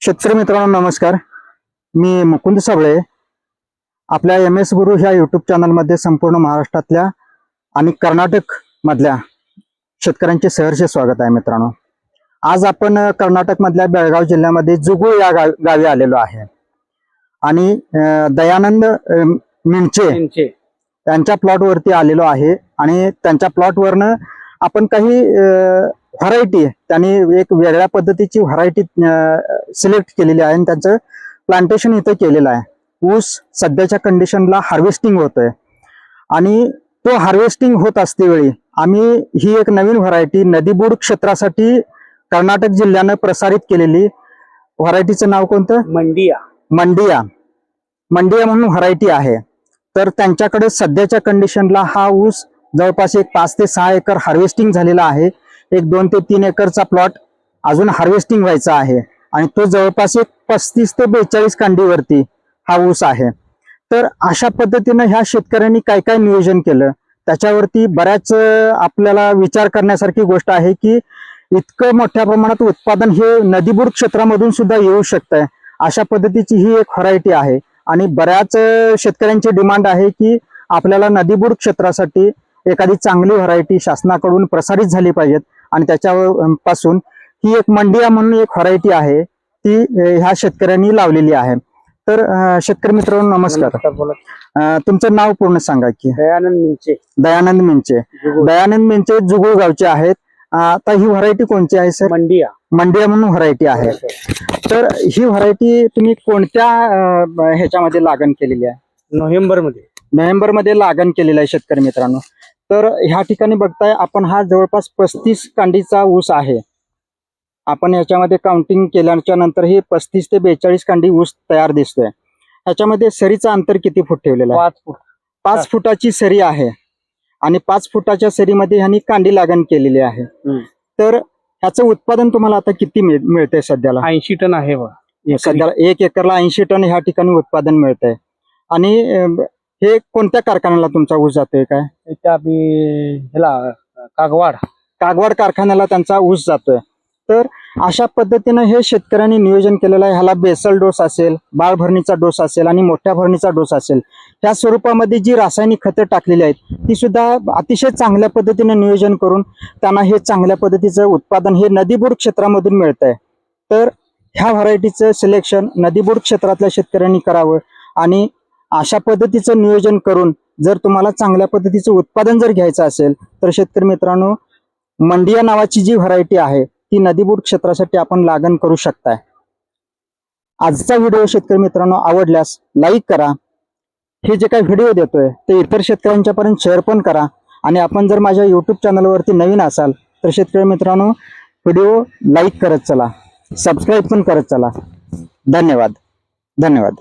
शेतकरी मित्रांनो नमस्कार. मी मुकुंद साबळे. आपल्या एम एस गुरु ह्या युट्यूब चॅनलमध्ये संपूर्ण महाराष्ट्रातल्या आणि कर्नाटक मधल्या शेतकऱ्यांचे सहर्ष स्वागत आहे मित्रांनो. आज आपण कर्नाटकमधल्या बेळगाव जिल्ह्यामध्ये जुगुळ या गाव- गावी आलेलो आहे. आणि दयानंद मिंचे त्यांचे त्यांच्या प्लॉटवरती आलेलो आहे. आणि त्यांच्या प्लॉटवरनं आपण काही व्हरायटी त्यांनी एक वेगळ्या पद्धतीची व्हरायटी सिलेक्ट केलेली आहे आणि त्यांचं प्लांटेशन इथं केलेलं आहे. ऊस सध्याच्या कंडिशनला हार्वेस्टिंग होतोय. आणि तो हार्वेस्टिंग होत असते वेळी आम्ही ही एक नवीन व्हरायटी नदीबुड क्षेत्रासाठी कर्नाटक जिल्ह्यानं प्रसारित केलेली व्हरायटीचं नाव कोणतं? मंडिया. मंडिया. मंडिया म्हणून व्हरायटी आहे. तर त्यांच्याकडे सध्याच्या कंडिशनला हा ऊस जवळपास एक पाच ते सहा एकर हार्वेस्टिंग झालेला आहे. एक दोन ते तीन एकरचा प्लॉट अजून हार्वेस्टिंग व्हायचा आहे. आणि तो जवळपास एक पस्तीस ते बेचाळीस कांडीवरती हा ऊस आहे. तर अशा पद्धतीनं ह्या शेतकऱ्यांनी काय काय नियोजन केलं? त्याच्यावरती बऱ्याच आपल्याला विचार करण्यासारखी गोष्ट आहे की इतकं मोठ्या प्रमाणात उत्पादन हे नदीबुड क्षेत्रामधून सुद्धा येऊ शकतंय. अशा पद्धतीची ही एक व्हरायटी आहे. आणि बऱ्याच शेतकऱ्यांची डिमांड आहे की आपल्याला नदीबुड क्षेत्रासाठी एखादी चांगली व्हरायटी शासनाकडून प्रसारित झाली पाहिजेत. आणि त्याच्या पासून ही एक मंडिया म्हणून एक व्हरायटी आहे ती ह्या शेतकऱ्यांनी लावलेली आहे. तर शेतकरी मित्रांनो नमस्कार. तुमचं नाव पूर्ण सांगा की. दयानंद मिंचे. दयानंद मिंचे. जुगुळ. दयानंद मिंचे जुगुळ गावचे आहेत. आता ही व्हरायटी कोणती आहे सर मंडिया. मंडिया म्हणून व्हरायटी आहे. तर ही व्हरायटी तुम्ही कोणत्या ह्याच्यामध्ये लागण केलेली आहे? नोव्हेंबरमध्ये नोव्हेंबरमध्ये लागण केलेलं आहे शेतकरी मित्रांनो. तर ह्या ठिकाणी बघताय आपण हा जवळपास पस्तीस कांडीचा ऊस आहे. आपण ह्याच्यामध्ये काउंटिंग केल्याच्यानंतर हे पस्तीस ते बेचाळीस कांडी ऊस तयार दिसतोय. ह्याच्यामध्ये सरीचं अंतर किती फूट ठेवलेलं आहे? पाच फूट. पाच फुटाची सरी आहे आणि पाच फुटाच्या सरीमध्ये ह्यांनी कांडी लागण केलेली आहे. तर ह्याचं उत्पादन तुम्हाला आता किती मिळ- मिळतंय सध्याला? ऐंशी टन आहे. सध्याला एक एकरला ऐंशी टन ह्या ठिकाणी उत्पादन मिळतंय. आणि हे कोणत्या कारखान्याला तुमचा ऊस जातोय काय? इथे आम्ही ह्याला कागवाड. कागवाड कारखान्याला त्यांचा ऊस जातोय. तर अशा पद्धतीनं हे शेतकऱ्यांनी नियोजन केलेलं आहे. ह्याला बेसल डोस असेल बाळ भरणीचा डोस असेल आणि मोठ्या भरणीचा डोस असेल. ह्या स्वरूपामध्ये जी रासायनिक खतं टाकलेली आहेत ती सुद्धा अतिशय चांगल्या पद्धतीने नियोजन करून त्यांना हे चांगल्या पद्धतीचं उत्पादन हे नदीबुड क्षेत्रामधून मिळत आहे तर ह्या व्हरायटीचं सिलेक्शन नदीबुड क्षेत्रातल्या शेतकऱ्यांनी करावं आणि अशा पद्धतीचं नियोजन करून जर तुम्हाला चांगल्या पद्धतीचं उत्पादन जर घ्यायचं असेल तर शेतकरी मित्रांनो मंडिया नावाची जी व्हरायटी आहे ती नदीबुड क्षेत्रासाठी आपण लागण करू शकताय. आजचा व्हिडिओ शेतकरी मित्रांनो आवडल्यास लाईक करा. हे जे काही व्हिडिओ देतोय ते इतर शेतकऱ्यांच्यापर्यंत शेअर पण करा. आणि आपण जर माझ्या युट्यूब चॅनलवरती नवीन असाल तर शेतकरी मित्रांनो व्हिडिओ लाईक करत चला. सबस्क्राईब पण करत चला. धन्यवाद. धन्यवाद.